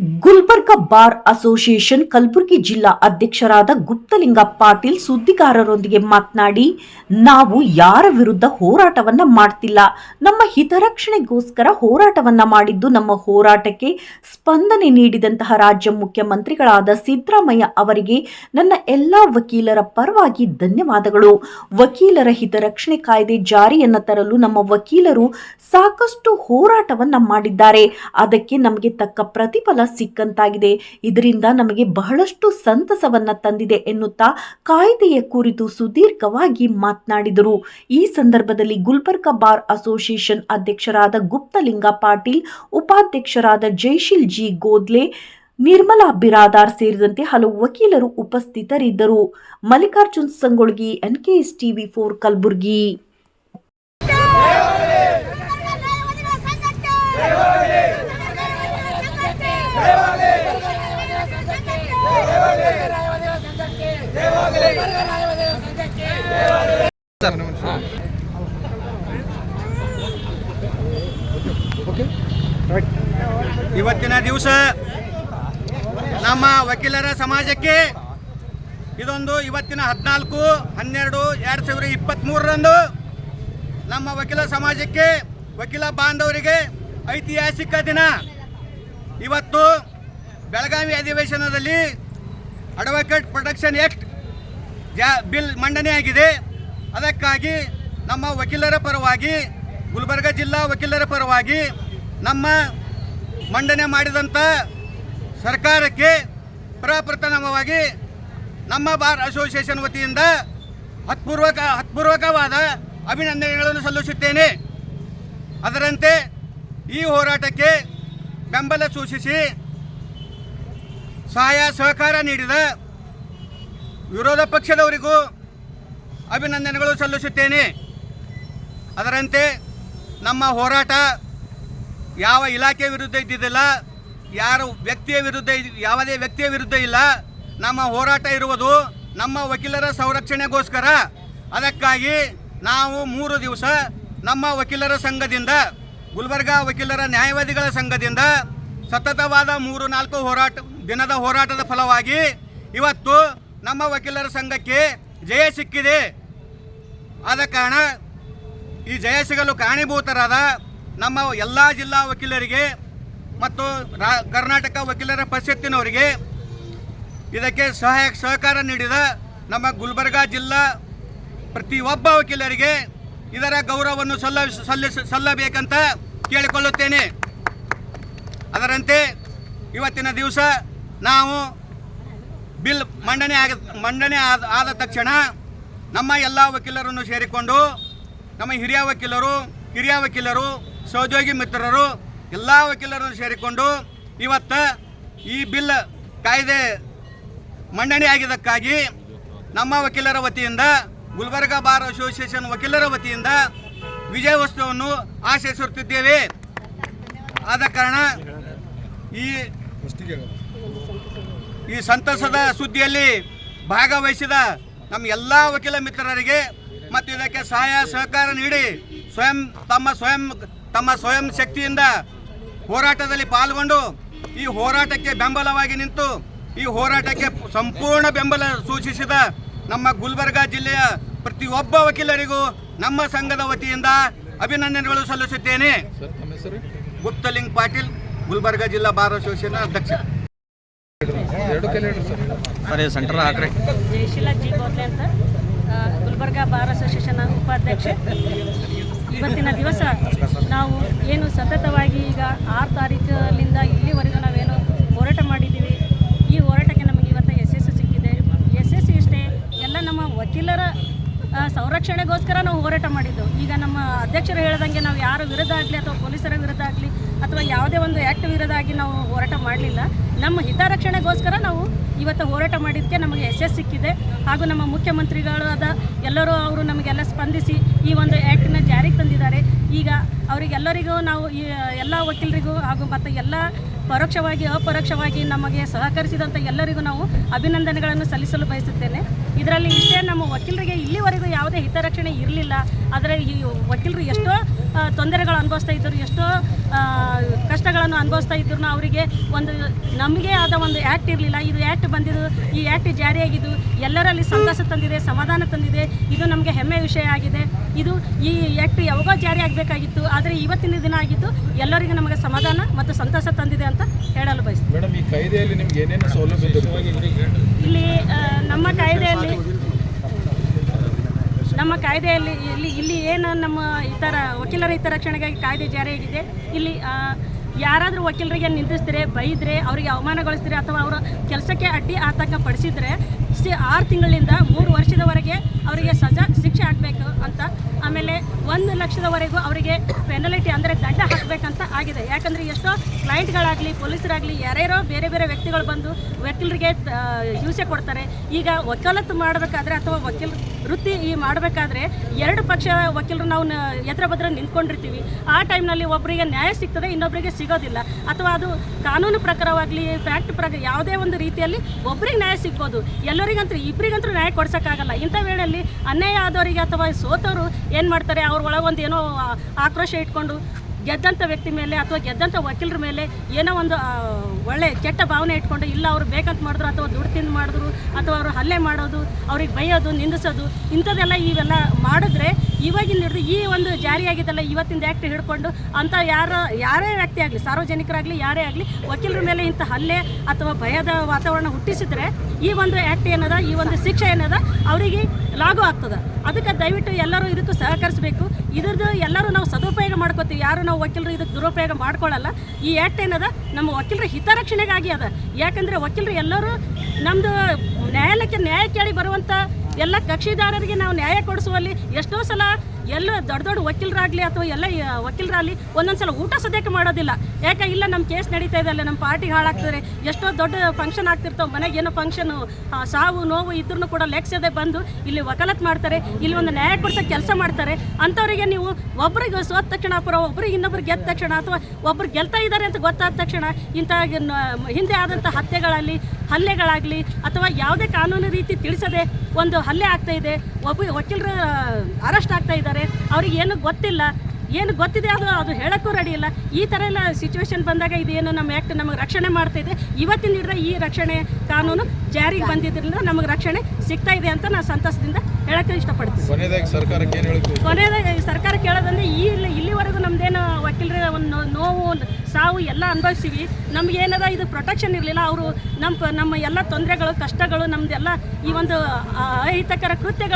Gulbarga bar association Kalaburagi ಜಿಲ್ಲಾ ಅಧ್ಯಕ್ಷರಾದ ಗುಪ್ತಲಿಂಗ ಪಾಟೀಲ್ ಸುದ್ದಿಗಾರರೊಂದಿಗೆ ಮಾತನಾಡಿ, ನಾವು ಯಾರ ವಿರುದ್ಧ ಹೋರಾಟವನ್ನ ಮಾಡ್ತಿಲ್ಲ. ನಮ್ಮ ಹಿತರಕ್ಷಣೆಗೋಸ್ಕರ ಹೋರಾಟವನ್ನ ಮಾಡಿದ್ದು ನಮ್ಮ ಹೋರಾಟಕ್ಕೆ ಸ್ಪಂದನೆ ನೀಡಿದಂತಹ ರಾಜ್ಯ ಮುಖ್ಯಮಂತ್ರಿಗಳಾದ ಸಿದ್ದರಾಮಯ್ಯ ಅವರಿಗೆ ನನ್ನ ಎಲ್ಲಾ ವಕೀಲರ ಪರವಾಗಿ ಧನ್ಯವಾದಗಳು. ವಕೀಲರ ಹಿತರಕ್ಷಣೆ ಕಾಯ್ದೆ ಜಾರಿಯನ್ನ ತರಲು ನಮ್ಮ ವಕೀಲರು ಸಾಕಷ್ಟು ಹೋರಾಟವನ್ನ ಮಾಡಿದ್ದಾರೆ. ಅದಕ್ಕೆ ನಮಗೆ ತಕ್ಕ ಪ್ರತಿಫಲ ಸಿಕ್ಕಂತಾಗಿದೆ. ಇದರಿಂದ ನಮಗೆ ಬಹಳಷ್ಟು ಸಂತಸವನ್ನ ತಂದಿದೆ ಎನ್ನುತ್ತಾ ಕಾಯ್ದೆಯ ಕುರಿತು ಸುದೀರ್ಘವಾಗಿ ಮಾತನಾಡಿದರು. ಈ ಸಂದರ್ಭದಲ್ಲಿ ಗುಲ್ಬರ್ಗ ಬಾರ್ ಅಸೋಸಿಯೇಷನ್ ಅಧ್ಯಕ್ಷರಾದ ಗುಪ್ತಲಿಂಗ ಪಾಟೀಲ್, ಉಪಾಧ್ಯಕ್ಷರಾದ ಜೈಶಿಲ್ ಜಿ ಗೋದ್ಲೆ, ನಿರ್ಮಲಾ ಬಿರಾದಾರ್ ಸೇರಿದಂತೆ ಹಲವು ವಕೀಲರು ಉಪಸ್ಥಿತರಿದ್ದರು. Mallikarjun Sangolgi NKS TV four Kalaburagi. ಇವತ್ತಿನ ದಿವಸ ನಮ್ಮ ವಕೀಲರ ಸಮಾಜಕ್ಕೆ ಇದೊಂದು ಇವತ್ತಿನ ಹದಿನಾಲ್ಕು, ಹನ್ನೆರಡು, ಎರಡು ಸಾವಿರದ ಇಪ್ಪತ್ತ್ಮೂರರಂದು ನಮ್ಮ ವಕೀಲ ಸಮಾಜಕ್ಕೆ ವಕೀಲ ಬಾಂಧವರಿಗೆ ಐತಿಹಾಸಿಕ ದಿನ. ಇವತ್ತು ಬೆಳಗಾವಿ ಅಧಿವೇಶನದಲ್ಲಿ ಅಡ್ವೊಕೇಟ್ ಪ್ರೊಟೆಕ್ಷನ್ ಆ್ಯಕ್ಟ್ ಜಾ ಬಿಲ್ ಮಂಡನೆಯಾಗಿದೆ ಅದಕ್ಕಾಗಿ ನಮ್ಮ ವಕೀಲರ ಪರವಾಗಿ ಗುಲ್ಬರ್ಗ ಜಿಲ್ಲಾ ವಕೀಲರ ಪರವಾಗಿ ನಮ್ಮ ಮಂಡನೆ ಮಾಡಿದಂಥ ಸರ್ಕಾರಕ್ಕೆ ಪ್ರಪ್ರಥಮವಾಗಿ ನಮ್ಮ ಬಾರ್ ಅಸೋಸಿಯೇಷನ್ ವತಿಯಿಂದ ಹತ್ಪೂರ್ವಕ ಹತ್ಪೂರ್ವಕವಾದ ಅಭಿನಂದನೆಗಳನ್ನು ಸಲ್ಲಿಸುತ್ತೇನೆ. ಅದರಂತೆ ಈ ಹೋರಾಟಕ್ಕೆ ಬೆಂಬಲ ಸೂಚಿಸಿ ಸಹಾಯ ಸಹಕಾರ ನೀಡಿದ ವಿರೋಧ ಪಕ್ಷದವರಿಗೂ ಅಭಿನಂದನೆಗಳು ಸಲ್ಲಿಸುತ್ತೇನೆ. ಅದರಂತೆ ನಮ್ಮ ಹೋರಾಟ ಯಾವ ಇಲಾಖೆ ವಿರುದ್ಧ ಇದ್ದಿದ್ದಿಲ್ಲ, ಯಾರು ವ್ಯಕ್ತಿಯ ವಿರುದ್ಧ ಯಾವುದೇ ವ್ಯಕ್ತಿಯ ವಿರುದ್ಧ ಇಲ್ಲ. ನಮ್ಮ ಹೋರಾಟ ಇರುವುದು ನಮ್ಮ ವಕೀಲರ ಸಂರಕ್ಷಣೆಗೋಸ್ಕರ. ಅದಕ್ಕಾಗಿ ನಾವು ಮೂರು ದಿವಸ ನಮ್ಮ ವಕೀಲರ ಸಂಘದಿಂದ, ಗುಲ್ಬರ್ಗಾ ವಕೀಲರ ನ್ಯಾಯವಾದಿಗಳ ಸಂಘದಿಂದ ಸತತವಾದ ಮೂರು, ನಾಲ್ಕು ಹೋರಾಟ, ದಿನದ ಹೋರಾಟದ ಫಲವಾಗಿ ಇವತ್ತು ನಮ್ಮ ವಕೀಲರ ಸಂಘಕ್ಕೆ ಜಯ ಸಿಕ್ಕಿದೆ. ಆದ ಕಾರಣ ಈ ಜಯ ಸಿಗಲು ಕಾರಣೀಭೂತರಾದ ನಮ್ಮ ಎಲ್ಲ ಜಿಲ್ಲಾ ವಕೀಲರಿಗೆ ಮತ್ತು ಕರ್ನಾಟಕ ವಕೀಲರ ಪರಿಷತ್ತಿನವರಿಗೆ ಇದಕ್ಕೆ ಸಹಾಯ ಸಹಕಾರ ನೀಡಿದ ನಮ್ಮ ಗುಲ್ಬರ್ಗಾ ಜಿಲ್ಲಾ ಪ್ರತಿಯೊಬ್ಬ ವಕೀಲರಿಗೆ ಇದರ ಗೌರವವನ್ನು ಸಲ್ಲ ಸಲ್ಲಿಸ, ಸಲ್ಲಬೇಕಂತ ಕೇಳಿಕೊಳ್ಳುತ್ತೇನೆ. ಅದರಂತೆ ಇವತ್ತಿನ ದಿವಸ ನಾವು ಬಿಲ್ ಮಂಡನೆ ಆಗ, ಮಂಡನೆ ಆದ ಆದ ತಕ್ಷಣ ನಮ್ಮ ಎಲ್ಲ ವಕೀಲರನ್ನು ಸೇರಿಕೊಂಡು ನಮ್ಮ ಹಿರಿಯ ವಕೀಲರು ಹಿರಿಯ ವಕೀಲರು ಸಹೋದ್ಯೋಗಿ ಮಿತ್ರರು, ಎಲ್ಲ ವಕೀಲರನ್ನು ಸೇರಿಕೊಂಡು ಇವತ್ತು ಈ ಬಿಲ್ ಕಾಯ್ದೆ ಮಂಡನೆ ಆಗಿದ್ದಕ್ಕಾಗಿ ನಮ್ಮ ವಕೀಲರ ವತಿಯಿಂದ, ಗುಲ್ಬರ್ಗ ಬಾರ್ ಅಸೋಸಿಯೇಷನ್ ವಕೀಲರ ವತಿಯಿಂದ ವಿಜಯ ವಸ್ತುವನ್ನು ಆಶಯಿಸುತ್ತಿದ್ದೇವೆ ಆದ ಕಾರಣ ಈ ಈ ಸಂತಸದ ಸುದ್ದಿಯಲ್ಲಿ ಭಾಗವಹಿಸಿದ ನಮ್ಮ ಎಲ್ಲ ವಕೀಲ ಮಿತ್ರರಿಗೆ ಮತ್ತು ಇದಕ್ಕೆ ಸಹಾಯ ಸಹಕಾರ ನೀಡಿ ಸ್ವಯಂ ತಮ್ಮ ಸ್ವಯಂ ತಮ್ಮ ಸ್ವಯಂ ಶಕ್ತಿಯಿಂದ ಹೋರಾಟದಲ್ಲಿ ಪಾಲ್ಗೊಂಡು ಈ ಹೋರಾಟಕ್ಕೆ ಬೆಂಬಲವಾಗಿ ನಿಂತು ಈ ಹೋರಾಟಕ್ಕೆ ಸಂಪೂರ್ಣ ಬೆಂಬಲ ಸೂಚಿಸಿದ ನಮ್ಮ ಗುಲ್ಬರ್ಗಾ ಜಿಲ್ಲೆಯ ಪ್ರತಿಯೊಬ್ಬ ವಕೀಲರಿಗೂ ನಮ್ಮ ಸಂಘದ ವತಿಯಿಂದ ಅಭಿನಂದನೆಗಳು ಸಲ್ಲಿಸುತ್ತೇನೆ. ಗುಪ್ತಲಿಂಗ್ ಪಾಟೀಲ್ ಗುಲ್ಬರ್ಗಾ ಜಿಲ್ಲಾ ಬಾರ್ ಅಸೋಸಿಯೇಷನ್ ಅಧ್ಯಕ್ಷ. ಸೆಂಟರ್ ಜಯಶೀಲ ಜಿ ಬೋರ್ಲೆ ಅಂತ. ಆ, ಗುಲ್ಬರ್ಗಾ ಬಾರ್ ಅಸೋಸಿಯೇಷನ್ ಉಪಾಧ್ಯಕ್ಷೆ. ಇವತ್ತಿನ ದಿವಸ ನಾವು ಏನು ಸತತವಾಗಿ ಈಗ ಆರು ತಾರೀಕಲ್ಲಿಂದ ಇಲ್ಲಿವರೆಗೂ ನಾವೇನು ಹೋರಾಟ ಮಾಡಿದ್ದೀವಿ. ಈ ಹೋರಾಟಕ್ಕೆ ನಮಗೆ ಇವತ್ತು ಯಶಸ್ಸು ಸಿಕ್ಕಿದೆ. ಯಶಸ್ಸು ಇಷ್ಟೇ ಎಲ್ಲ ನಮ್ಮ ವಕೀಲರ ಸಂರಕ್ಷಣೆಗೋಸ್ಕರ ನಾವು ಹೋರಾಟ ಮಾಡಿದ್ದು ಈಗ ನಮ್ಮ ಅಧ್ಯಕ್ಷರು ಹೇಳ್ದಂಗೆ ನಾವು ಯಾರ ವಿರುದ್ಧ ಆಗಲಿ ಅಥವಾ ಪೊಲೀಸರ ವಿರುದ್ಧ ಆಗಲಿ ಅಥವಾ ಯಾವುದೇ ಒಂದು ಆ್ಯಕ್ಟ್ ವಿರುದ್ಧ ಆಗಿ ನಾವು ಹೋರಾಟ ಮಾಡಲಿಲ್ಲ. ನಮ್ಮ ಹಿತರಕ್ಷಣೆಗೋಸ್ಕರ ನಾವು ಇವತ್ತು ಹೋರಾಟ ಮಾಡಿದ್ದಕ್ಕೆ ನಮಗೆ ಯಶಸ್ಸು ಸಿಕ್ಕಿದೆ. ಹಾಗೂ ನಮ್ಮ ಮುಖ್ಯಮಂತ್ರಿಗಳಾದ ಎಲ್ಲರೂ ಅವರು ನಮಗೆಲ್ಲ ಸ್ಪಂದಿಸಿ ಈ ಒಂದು ಆ್ಯಕ್ಟನ್ನ ಜಾರಿಗೆ ತಂದಿದ್ದಾರೆ. ಈಗ ಅವರಿಗೆಲ್ಲರಿಗೂ ನಾವು ಈ, ಎಲ್ಲ ವಕೀಲರಿಗೂ ಹಾಗೂ ಮತ್ತು ಎಲ್ಲ ಪರೋಕ್ಷವಾಗಿ, ಅಪರೋಕ್ಷವಾಗಿ ನಮಗೆ ಸಹಕರಿಸಿದಂಥ ಎಲ್ಲರಿಗೂ ನಾವು ಅಭಿನಂದನೆಗಳನ್ನು ಸಲ್ಲಿಸಲು ಬಯಸುತ್ತೇನೆ. ಇದರಲ್ಲಿ ಇಷ್ಟೇ ನಮ್ಮ ವಕೀಲರಿಗೆ ಇಲ್ಲಿವರೆಗೂ ಯಾವುದೇ ಹಿತರಕ್ಷಣೆ ಇರಲಿಲ್ಲ. ಆದರೆ ಈ ವಕೀಲರು ಎಷ್ಟೋ ತೊಂದರೆಗಳು ಅನುಭವಿಸ್ತಾ ಇದ್ದರು, ಎಷ್ಟೋ ಕಷ್ಟಗಳನ್ನು ಅನುಭವಿಸ್ತಾ ಇದ್ರು ಅವರಿಗೆ ಒಂದು ನಮಗೆ ಆದ ಒಂದು ಆ್ಯಕ್ಟ್ ಇರಲಿಲ್ಲ. ಇದು ಆ್ಯಕ್ಟ್ ಬಂದಿದ್ದು ಈ ಆ್ಯಕ್ಟ್ ಜಾರಿಯಾಗಿದ್ದು ಎಲ್ಲರಲ್ಲಿ ಸಂತಸ ತಂದಿದೆ ಸಮಾಧಾನ ತಂದಿದೆ. ಇದು ನಮಗೆ ಹೆಮ್ಮೆ ವಿಷಯ ಆಗಿದೆ. ಇದು ಈ ಆ್ಯಕ್ಟ್ ಯಾವಾಗೋ ಜಾರಿ ಆಗಬೇಕಾಗಿತ್ತು ಆದರೆ ಇವತ್ತಿನ ದಿನ ಆಗಿದ್ದು ಎಲ್ಲರಿಗೂ ನಮಗೆ ಸಮಾಧಾನ ಮತ್ತು ಸಂತಸ ತಂದಿದೆ ಅಂತ ಹೇಳಲು ಬಯಸ್ತೀನಿ. ದೊರಕಿದೆ ಇಲ್ಲಿ ನಮ್ಮ ಕಾಯ್ದೆಯಲ್ಲಿ ನಮ್ಮ ಕಾಯ್ದೆಯಲ್ಲಿ ಇಲ್ಲಿ ಇಲ್ಲಿ ಏನು ನಮ್ಮ ಈ ಥರ ವಕೀಲರ ಹಿತರಕ್ಷಣೆಗಾಗಿ ಕಾಯ್ದೆ ಜಾರಿಯಾಗಿದೆ. ಇಲ್ಲಿ ಯಾರಾದರೂ ವಕೀಲರಿಗೆ ನಿಂದಿಸಿದ್ರೆ ಬೈದರೆ, ಅವರಿಗೆ ಅವಮಾನಗೊಳಿಸಿದ್ರೆ ಅಥವಾ ಅವರ ಕೆಲಸಕ್ಕೆ ಅಡ್ಡಿ ಆತಂಕ ಪಡಿಸಿದರೆ ಆರು ತಿಂಗಳಿಂದ ಮೂರು ವರ್ಷದವರೆಗೆ ಅವರಿಗೆ ಸಜಾ ಶಿಕ್ಷೆ ಹಾಕಬೇಕು ಅಂತ. ಆಮೇಲೆ ಒಂದು ಲಕ್ಷದವರೆಗೂ ಅವರಿಗೆ ಪೆನಾಲಿಟಿ ಅಂದರೆ ದಂಡ ಹಾಕಬೇಕಂತ ಆಗಿದೆ. ಯಾಕಂದರೆ ಎಷ್ಟೋ ಕ್ಲೈಂಟ್ಗಳಾಗಲಿ ಪೊಲೀಸರಾಗಲಿ ಯಾರ್ಯಾರೋ ಬೇರೆ ಬೇರೆ ವ್ಯಕ್ತಿಗಳು ಬಂದು ವಕೀಲರಿಗೆ ಹಿಂಸೆ ಕೊಡ್ತಾರೆ. ಈಗ ವಕಾಲತ್ತು ಮಾಡಬೇಕಾದ್ರೆ ಅಥವಾ ವಕೀಲ ವೃತ್ತಿ ಈ ಮಾಡಬೇಕಾದ್ರೆ ಎರಡು ಪಕ್ಷ ವಕೀಲರು ನಾವು ಎದ್ರ ಬದ್ರ ನಿಂತ್ಕೊಂಡಿರ್ತೀವಿ. ಆ ಟೈಮ್ನಲ್ಲಿ ಒಬ್ಬರಿಗೆ ನ್ಯಾಯ ಸಿಗ್ತದೆ ಇನ್ನೊಬ್ಬರಿಗೆ ಸಿಗೋದಿಲ್ಲ. ಅಥವಾ ಅದು ಕಾನೂನು ಪ್ರಕಾರವಾಗಲಿ ಫ್ಯಾಕ್ಟ್ ಪ್ರಕಾರ ಯಾವುದೇ ಒಂದು ರೀತಿಯಲ್ಲಿ ಒಬ್ರಿಗೆ ನ್ಯಾಯ ಸಿಗ್ಬೋದು. ಎಲ್ಲರಿಗಂತೂ ಇಬ್ಬರಿಗಂತೂ ನ್ಯಾಯ ಕೊಡ್ಸೋಕ್ಕಾಗಲ್ಲ. ಇಂಥ ವೇಳೆಯಲ್ಲಿ ಅನ್ಯಾಯ ಆದವರಿಗೆ ಅಥವಾ ಸೋತವರು ಏನು ಮಾಡ್ತಾರೆ? ಅವ್ರ ಒಳಗೊಂದು ಏನೋ ಆಕ್ರೋಶ ಇಟ್ಕೊಂಡು ಗೆದ್ದಂಥ ವ್ಯಕ್ತಿ ಮೇಲೆ ಅಥವಾ ಗೆದ್ದಂಥ ವಕೀಲರ ಮೇಲೆ ಏನೋ ಒಂದು ಒಳ್ಳೆ ಕೆಟ್ಟ ಭಾವನೆ ಇಟ್ಕೊಂಡು, ಇಲ್ಲ ಅವರು ಬೇಕಂತ ಮಾಡಿದ್ರು ಅಥವಾ ದುಡ್ಡು ತಿಂದು ಮಾಡಿದ್ರು ಅಥವಾ ಅವರು ಹಲ್ಲೆ ಮಾಡೋದು, ಅವ್ರಿಗೆ ಬೈಯೋದು, ನಿಂದಿಸೋದು, ಇಂಥದ್ದೆಲ್ಲ ಇವೆಲ್ಲ ಮಾಡಿದ್ರೆ ಇವಾಗಿನ ಹಿಡಿದು ಈ ಒಂದು ಜಾರಿಯಾಗಿದ್ದಲ್ಲ ಇವತ್ತಿಂದ ಆ್ಯಕ್ಟ್ ಹಿಡ್ಕೊಂಡು ಅಂಥ ಯಾರ, ಯಾರೇ ವ್ಯಕ್ತಿ ಆಗಲಿ, ಸಾರ್ವಜನಿಕರಾಗಲಿ, ಯಾರೇ ಆಗಲಿ, ವಕೀಲರ ಮೇಲೆ ಇಂಥ ಹಲ್ಲೆ ಅಥವಾ ಭಯದ ವಾತಾವರಣ ಹುಟ್ಟಿಸಿದ್ರೆ ಈ ಒಂದು ಆ್ಯಕ್ಟ್ ಏನದ, ಈ ಒಂದು ಶಿಕ್ಷೆ ಏನದ, ಅವರಿಗೆ ಲಾಗು ಆಗ್ತದೆ. ಅದಕ್ಕೆ ದಯವಿಟ್ಟು ಎಲ್ಲರೂ ಇದಕ್ಕೂ ಸಹಕರಿಸಬೇಕು. ಇದ್ರದ್ದು ಎಲ್ಲರೂ ನಾವು ಸದುಪಯೋಗ ಮಾಡ್ಕೋತೀವಿ. ಯಾರು ನಾವು ವಕೀಲರು ಇದಕ್ಕೆ ದುರುಪಯೋಗ ಮಾಡ್ಕೊಳ್ಳಲ್ಲ. ಈ ಆ್ಯಕ್ಟ್ ಏನದ? ನಮ್ಮ ವಕೀಲರ ಹಿತರಕ್ಷಣೆಗಾಗಿ ಅದ. ಯಾಕಂದರೆ ವಕೀಲರು ಎಲ್ಲರೂ ನಮ್ಮದು ನ್ಯಾಯಾಲಯಕ್ಕೆ ನ್ಯಾಯ ಕೇಳಿ ಬರುವಂಥ ಎಲ್ಲ ಕಕ್ಷಿದಾರರಿಗೆ ನಾವು ನ್ಯಾಯ ಕೊಡಿಸುವಲ್ಲಿ ಎಷ್ಟೋ ಸಲ ಎಲ್ಲ ದೊಡ್ಡ ದೊಡ್ಡ ವಕೀಲರಾಗಲಿ ಅಥವಾ ಎಲ್ಲ ವಕೀಲರಾಗಲಿ ಒಂದೊಂದು ಸಲ ಊಟ ಸದ್ಯಕ್ಕೆ ಮಾಡೋದಿಲ್ಲ. ಯಾಕೆ ಇಲ್ಲ ನಮ್ಮ ಕೇಸ್ ನಡೀತಾ ಇದೆ ಅಲ್ಲ ನಮ್ಮ ಪಾರ್ಟಿಗೆ ಹಾಳಾಗ್ತದೆ, ಎಷ್ಟೋ ದೊಡ್ಡ ಫಂಕ್ಷನ್ ಆಗ್ತಿರ್ತಾವೆ, ಮನೆಗೆ ಏನೋ ಫಂಕ್ಷನು ಸಾವು, ನೋವು ಇದ್ರೂ ಕೂಡ ಲೆಕ್ಸದೆ ಬಂದು ಇಲ್ಲಿ ವಕಾಲತ್ ಮಾಡ್ತಾರೆ, ಇಲ್ಲಿ ಒಂದು ನ್ಯಾಯ ಕೊಡಿಸೋ ಕೆಲಸ ಮಾಡ್ತಾರೆ. ಅಂಥವರಿಗೆ ನೀವು ಒಬ್ರಿಗೆ ಸೋತ ತಕ್ಷಣ ಅಪರ ಒಬ್ರಿಗೆ ಇನ್ನೊಬ್ರು ಗೆದ್ದ ತಕ್ಷಣ ಅಥವಾ ಒಬ್ರು ಗೆಲ್ತಾ ಇದ್ದಾರೆ ಅಂತ ಗೊತ್ತಾದ ತಕ್ಷಣ ಇಂಥ ಹಿಂದೆ ಆದಂಥ ಹತ್ಯೆಗಳಲ್ಲಿ, ಹಲ್ಲೆಗಳಾಗಲಿ ಅಥವಾ ಯಾವುದೇ ಕಾನೂನು ರೀತಿ ತಿಳಿಸದೆ ಒಂದು ಹಲ್ಲೆ ಆಗ್ತಾ ಇದೆ, ಒಬ್ಬ ವಕೀಲರು ಅರೆಸ್ಟ್ ಆಗ್ತಾ ಇದ್ದಾರೆ ಅವ್ರಿಗೆ ಏನು ಗೊತ್ತಿಲ್ಲ. ಏನು ಗೊತ್ತಿದೆ ಅದು ಅದು ಹೇಳೋಕ್ಕೂ ರೆಡಿ ಇಲ್ಲ. ಈ ಥರ ಎಲ್ಲ ಸಿಚುವೇಶನ್ ಬಂದಾಗ ಇದೇನು ನಮ್ಮ ಆ್ಯಕ್ಟ್ ನಮಗೆ ರಕ್ಷಣೆ ಮಾಡ್ತಾ ಇದೆ. ಇವತ್ತಿನ ಹಿಡಿದ್ರೆ ಈ ರಕ್ಷಣೆ ಕಾನೂನು ಜಾರಿಗೆ ಬಂದಿದ್ದರಿಂದ ನಮಗೆ ರಕ್ಷಣೆ ಸಿಗ್ತಾ ಇದೆ ಅಂತ ನಾನು ಸಂತಸದಿಂದ ಹೇಳೋಕ್ಕೆ ಇಷ್ಟಪಡ್ತೀನಿ. ಕೊನೆಯದಾಗಿ ಸರ್ಕಾರ ಕೇಳೋದಂದ್ರೆ ಈ ಇಲ್ಲಿ- ಇಲ್ಲಿವರೆಗೂ ನಮ್ದೇನು ವಕೀಲರ ಒಂದು ನೋವು ಸಾವು ಎಲ್ಲ ಅನುಭವಿಸಿವಿ. ನಮಗೇನದ ಇದು ಪ್ರೊಟೆಕ್ಷನ್ ಇರಲಿಲ್ಲ ಅವರು ನಮ್ಮ ನಮ್ಮ ಎಲ್ಲ ತೊಂದರೆಗಳು ಕಷ್ಟಗಳು ನಮ್ದೆಲ್ಲ ಈ ಒಂದು ಅಹಿತಕರ ಕೃತ್ಯಗಳು